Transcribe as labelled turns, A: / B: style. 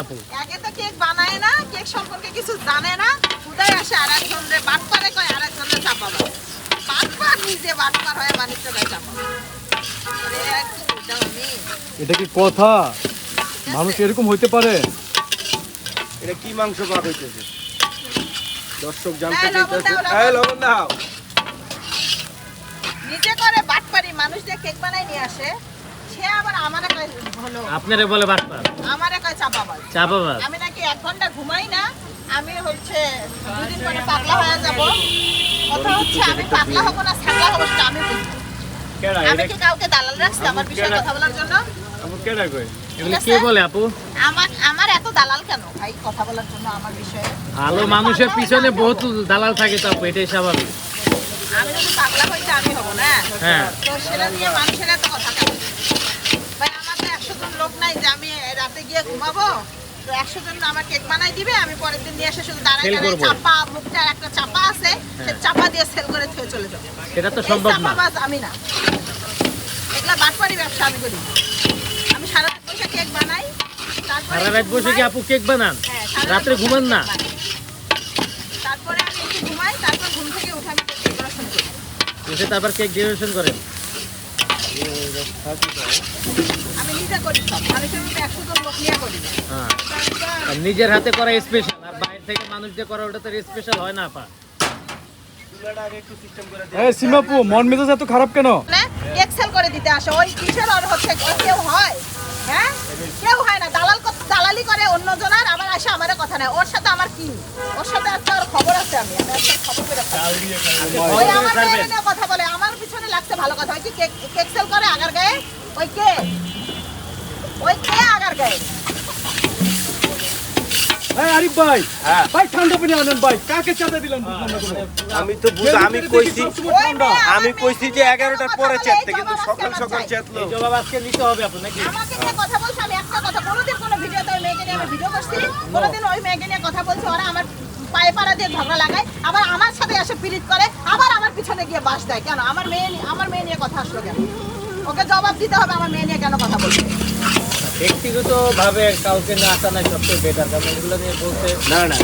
A: আপু
B: তো কেক বানায় না কেক সম্পর্কে কিছু জানে না। উদয় আসে আর একজন বাটপারে কয় আর একজন চাপাবা বাটপার নিজে বাটপার হয়ে বাণিজ্য গায়ে চাপাবা ওরে, কি বুঝলাম আমি?
C: এটা কি কথা? মানুষ এরকম হইতে পারে?
D: এটা কি মাংস ভাগ হইতেছে? দর্শক জানতে চাইতেছে। এই লবণ দাও।
B: নিজে করে বাটপারি মানুষ যে কেক বানায় নিয়ে আসে সে আবার আমারে কয় হলো।
A: আপনারে বলে বাটপার।
B: আমারে চাপাবাজ।
A: চাপাবাজ?
B: আমি নাকি এক ঘণ্টা ঘুমাই না আমি হচ্ছে দুদিন পরে পাগলা হয়ে যাব। কথা হচ্ছে আমি পাগলা হব না ছাগলা হব সেটা আমি আমি কি কাউকে দালাল রাখছি আমার বিষয়ে কথা বলার জন্য?
D: আপু কেডা কই?
A: এগুলো
B: ঠিক
A: কে বলে আপু?
B: আমার আমার এত দালাল কেন? ভাই কথা বলার জন্য আমার বিষয়ে
A: ভালো মানুষের পিছনে বহুত দালাল থাকে তো আপু এটাই স্বাভাবিক।
B: আমি যদি পাগলা হইতে আমি হব না। তো সেটা নিয়ে মানুষের এত কথা ভাই আমার তো একশো জন লোক নাই যে আমি রাতে গিয়ে ঘুমাবো তো একশো জন আমার কেক বানাই দিবে আমি পরের দিন নিয়ে এসে শুধু দাঁড়ায়
A: Sell
B: চাপা মুখটা একটা চাপা আছে সে চাপা দিয়ে সেল করে থুয়ে চলে যাব।
A: সেটা তো সম্ভব না।
B: চাপাবাজ আমি না। এগুলা বাটপারি ব্যবসা আমি করি। আমি সারা রাত বসে কেক বানাই
A: সারা রাত বসে কি আপু কেক বানান?
B: হ্যাঁ,
A: রাত্রে ঘুমান না?
B: তারপরে আমি একটু ঘুমাই তারপর ঘুম থেকে উঠে আমি কেক ডেকোরেশন করি।
A: তারপর কেক ডেকোরেশন করেন।
B: আমি নিজে করি সব মানুষের মধ্যে একশো জন লোক নিয়ে করি
A: হ্যাঁ নিজের হাতে করা স্পেশাল আর বাইরে থেকে মানুষ দিয়ে করা ওটা তো স্পেশাল হয় না আপা।
D: চুলাটা আগে একটু সিস্টেম করে দে
C: এই সীমাপু মন মেজাজ এত খারাপ কেন?
B: করে দিতে আসে ওই কিসের ওর হচ্ছে কেউ হয়? হ্যাঁ? কেউ হয় না দালাল কর- দালালি করে অন্য জনের আবার আসে আমার কথা নাই। ওর সাথে আমার কি? ওর সাথে একটা ওর খবর আছে আমি আমি একটা খবর করে ওই আমার
A: করে
B: মেয়েকে
A: ছাড়বেন।
B: নিয়ে কথা বলে আমার পিছনে লাগছে ভালো কথা। ওই কি কেক করে আগার গায়ে ওই কে ওই কে আগার গায়ে
C: এই আরিফ ভাই। ভাই ঠান্ডা পানি আনেন ভাই কাকে চাঁদা দিলেন বুঝলাম না কোনো।
D: আমি তো বুঝ আমি কইছি
C: সবসময়
B: ওই
C: ঠান্ডা।
B: মেয়ে
D: আমি
B: আমার
D: কইছি যে
B: মেয়েকে নিয়ে
D: এগারোটার
B: কথা
D: পরে চেততে কিন্তু সকাল সকাল চেতলো।
A: জবাব আজকে নিতে হবে আপু নাকি
B: আমাকে নিয়ে কথা বলছে আমি একটা কথা কোনোদিন কোনো ভিডিওতে ওই মেয়েকে নিয়ে আমি ভিডিও করছি কোনোদিন ওই মেয়েকে নিয়ে কথা বলছে ওরা আমার পায়ে পাড়া দিয়ে ঝগড়া লাগায় আবার আমার সাথে এসে পিরিত করে আবার আমার পিছনে গিয়ে বাস দেয়। কেন? আমার মেয়ে আমার মেয়ে নিয়ে কথা আসলো কেন? ওকে জবাব দিতে হবে আমার মেয়ে নিয়ে কেন কথা বলছে
A: ব্যক্তিগত ভাবে কাউকে না আসা নাই সবচেয়ে বেটার কারণ এগুলো নিয়ে বলতে
D: না না।